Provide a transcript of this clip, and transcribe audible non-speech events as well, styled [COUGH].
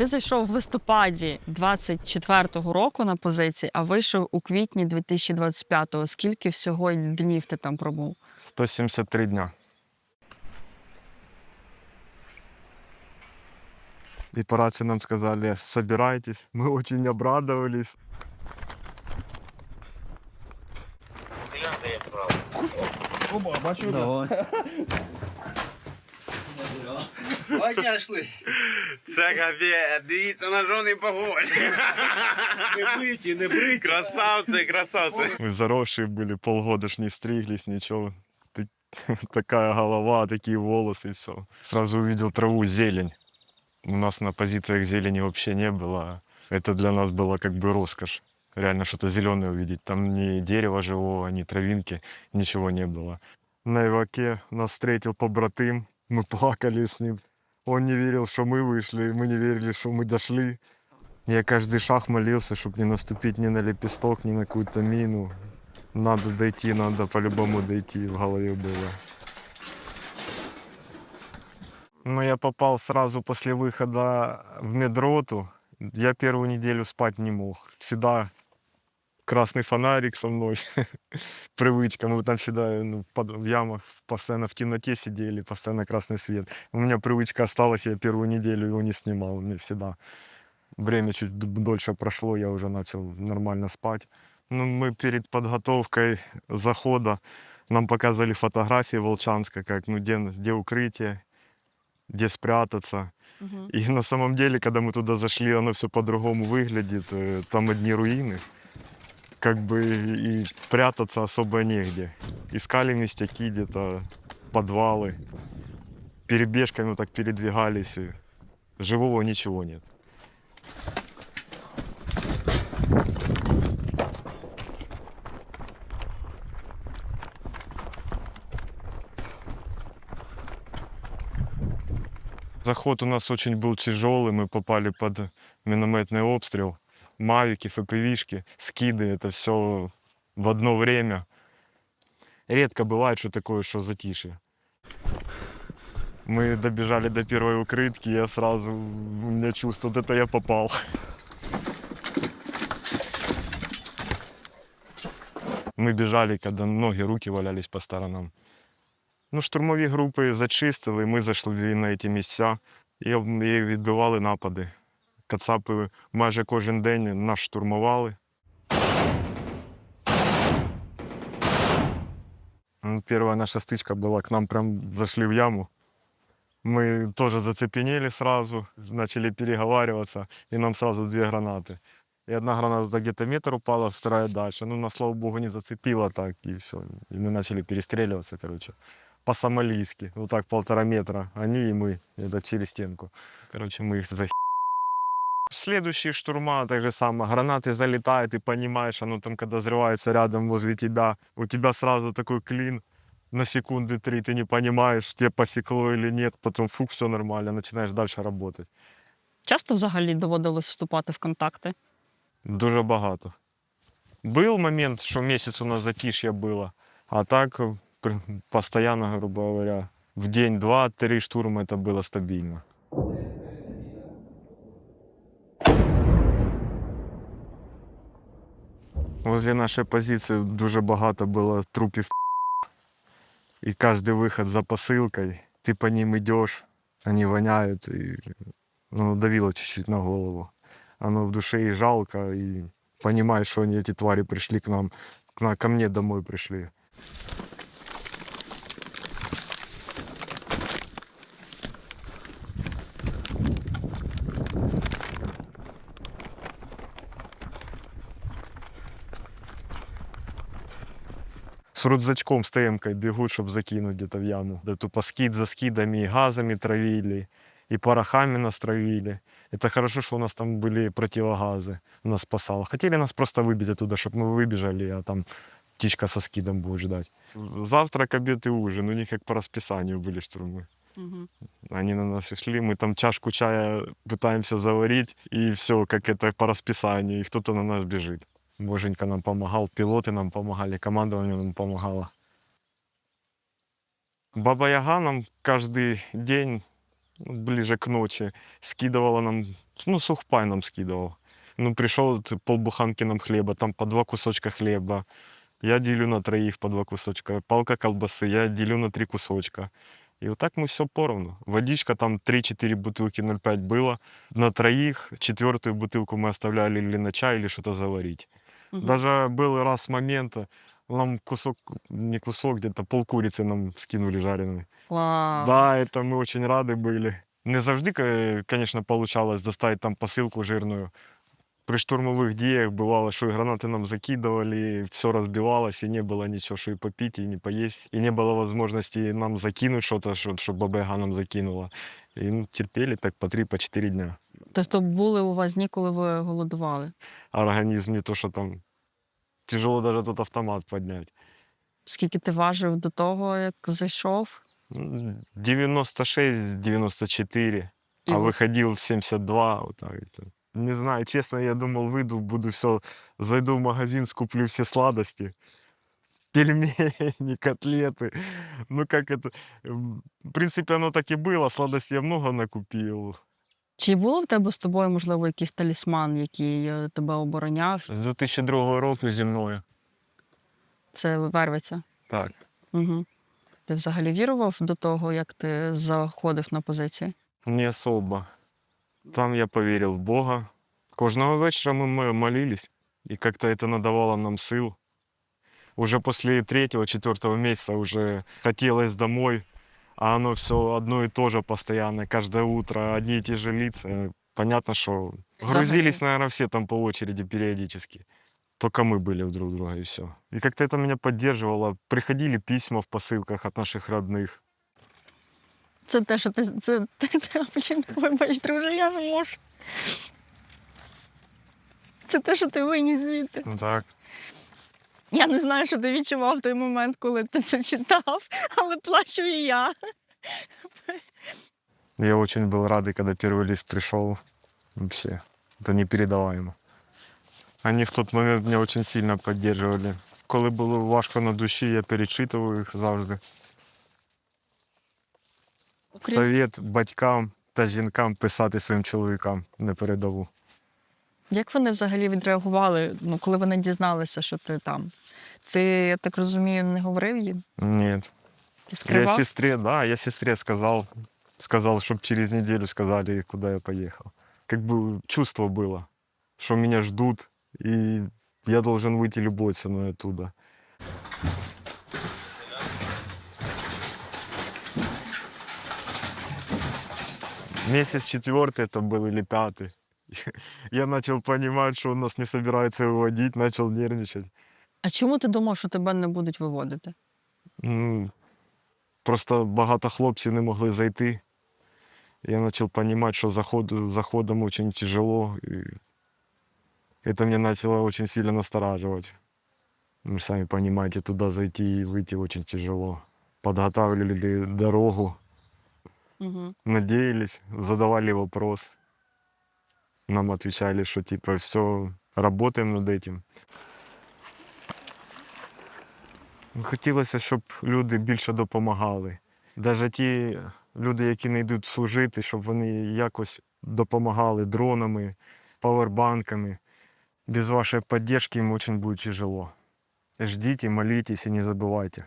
Ти зайшов в листопаді 24-го року на позиції, а вийшов у квітні 2025-го. Скільки всього днів ти там пробув? 173 дня. И по рации нам сказали, собирайтесь. Мы очень обрадовались. Подняшли. Це капець, дивіться на жони похожі. Не биті, не биті. Красавці, красавці. Мы заросшие были, полгода ж не стриглись, ничего. Ты- Такая голова, такие волосы, все. Сразу увидел траву, зелень. У нас на позициях зелени вообще не было. Это для нас было как бы роскошь. Реально что-то зеленое увидеть. Там ни дерева живого, ни травинки, ничего не было. На Иваке нас встретил побратым. мы плакали с ним. Он не верил, что мы вышли, мы не верили, что мы дошли. Я каждый шаг молился, чтобы не наступить ни на лепесток, ни на какую-то мину. Надо дойти, надо по-любому дойти, в голове было. Ну, я попал сразу после выхода в медроту. Я первую неделю спать не мог. Всегда красный фонарик со мной. [LAUGHS] Привычка. Мы там всегда ну, под- в ямах постоянно в темноте сидели, постоянно красный свет. У меня привычка осталась, я первую неделю его не снимал. Мне всегда время чуть дольше прошло, я уже начал нормально спать. Ну, мы перед подготовкой захода нам показывали фотографии Волчанска, как, ну, где, где укрытие, где спрятаться. И на самом деле, когда мы туда зашли, оно все по-другому выглядит. Э, Там одни руины. Как бы и прятаться особо негде. Искали местяки где-то, подвалы. Перебежками вот так передвигались. и Живого ничего нет. Заход у нас очень был тяжелый, мы попали под минометный обстрел. Мавики, ФПВшки, скиды, это все в одно время. Редко бывает, что такое, что затишье. Мы добежали до первой укрытки, я сразу, у меня чувство, вот это я попал. Мы бежали, когда ноги, руки валялись по сторонам. Ну, штурмові групи зачистили, ми зайшли на ці місця і, об- і відбивали напади. Кацапи майже кожен день нас штурмували. Ну, Первая наша стычка была, к нам прям зашли в яму. Мы тоже зацепенели сразу, начали переговариваться, и нам сразу две гранаты. И одна граната где-то метр упала, вторая дальше. Ну, нас, слава богу, не зацепило так, и все. И мы начали перестреливаться, короче по-сомалийски, вот так полтора метра. Они и мы, это через стенку. Короче, мы их за Следующие штурма, так же самое, гранаты залетают, и понимаешь, оно там, когда взрывается рядом возле тебя, у тебя сразу такой клин, на секунды три ты не понимаешь, тебе посекло или нет, потом фух, все нормально, начинаешь дальше работать. Часто взагалі доводилось вступати в контакти? Дуже багато. Був момент, що місяць у нас затишье було, а так при- постоянно, грубо говоря, в день два-три штурма это было стабильно. Возле нашей позиции дуже багато було трупів. І кожен виход за посилкою, ти по ним йдеш, вони воняють, і ну, давило чуть-чуть на голову оно в душе и жалко, и понимаешь, что они, эти твари пришли к нам, к нам, ко мне домой пришли. С рюкзачком, с темкой бегут, чтобы закинуть где-то в яму. Да тупо скид за скидами и газами травили, и порохами нас травили. Это хорошо, что у нас там были противогазы, нас спасало. Хотели нас просто выбить оттуда, чтобы мы выбежали, а там птичка со скидом будет ждать. Завтрак, обед и ужин, у них как по расписанию были штурмы. Угу. Они на нас шли, мы там чашку чая пытаемся заварить, и все, как это по расписанию, и кто-то на нас бежит. Боженька нам помогал, пилоты нам помогали, командование нам помогало. Баба Яга нам каждый день ну, ближе к ночи, скидывала нам, ну, сухпай нам скидывал. Ну, пришел полбуханки нам хлеба, там по два кусочка хлеба. Я делю на троих по два кусочка. Палка колбасы, я делю на три кусочка. И вот так мы все поровну. Водичка там 3-4 бутылки 0,5 было. На троих четвертую бутылку мы оставляли или на чай, или что-то заварить. Мгм. Даже был раз момент, нам кусок, не кусок, где-то пол курицы нам скинули жареной. Клас. Да, это мы очень рады были. Не завжди, конечно, получалось достать там посылку жирную. При штурмовых діях бывало, что и гранаты нам закидывали, все разбивалось, и не было ничего, что и попить, и не поесть. И не было возможности нам закинуть что-то, чтобы ББГ нам закинула. И ну, терпели так по 3 по 4 дня. Тобто були у вас дні, коли ви голодували. Организм не то, что там тяжело даже тут автомат поднять. Скільки ти важив до того, як зайшов? Ну, 96-94, І а ви- выходил в 72. Вот так это. Не знаю, честно, я думал, выйду, буду все, зайду в магазин, скуплю все сладости. Пельмени, [LAUGHS] котлеты. Ну, как это... м, В принципе, оно так и было. Сладостей я много накупил. Чи було в тебе з тобою, можливо, якийсь талісман, який е, тебе обороняв? З 2002 року зі мною. Це вервиця. Так. Угу. Ти взагалі вірував до того, як ти заходив на позиції? Не особо. Там я поверил в Бога. Кожного вечора ми молились, и как-то это надавало нам сил. Уже после третьего, четвертого месяца уже хотелось домой, а оно все одно и то же постоянно, каждое утро одни и те же лица. Понятно, что грузились, наверное, все там по очереди периодически. Только мы были у друг друга и все. И как-то это меня поддерживало. Приходили письма в посылках от наших родных. Це те, що ти. Це, [LAUGHS] ти, ти, блін, вибач, друже, я не можу. Це те, що ти виніс звідти. Ну так. Я не знаю, що ти відчував в той момент, коли ти це читав, але плачу і я. Я очень был рад, когда первый лист пришел. Вообще, это непередаваемо. Они в тот момент меня очень сильно поддерживали. Коли було важко на душі, я перечитував їх завжди. Окрім- Совет батькам та жінкам писати своїм чоловікам на передову. Як вони взагалі відреагували, ну, коли вони дізналися, що ти там? Ти, я так розумію, не говорив їм? Ні. Ти Я скривав? сестре, да, я сестре сказал, сказал, чтобы через неделю сказали, куда я поехал. Как бы чувство было, что меня ждут, и я должен выйти любой ценой оттуда. Месяц четвертый это был или пятый. [LAUGHS] Я начал понимать, что он нас не собирается выводить, начал нервничать. А чому ти думав, що тебе не будуть виводити? Ну, просто багато хлопців не могли зайти. Я почав розуміти, що заходу, заходом дуже тяжело. І це мене почало дуже сильно настораживати. Ви ж самі розумієте, туди зайти і вийти дуже тяжело. Подготавливали дорогу, Угу. надеялись, задавали вопрос. Нам отвечали, что типа все, работаем над этим. Хотілося, щоб люди більше допомагали. Навіть ті люди, які не йдуть служити, щоб вони якось допомагали дронами, павербанками. Без вашої підтримки їм дуже буде тяжело. Ждіть, молитесь і не забувайте.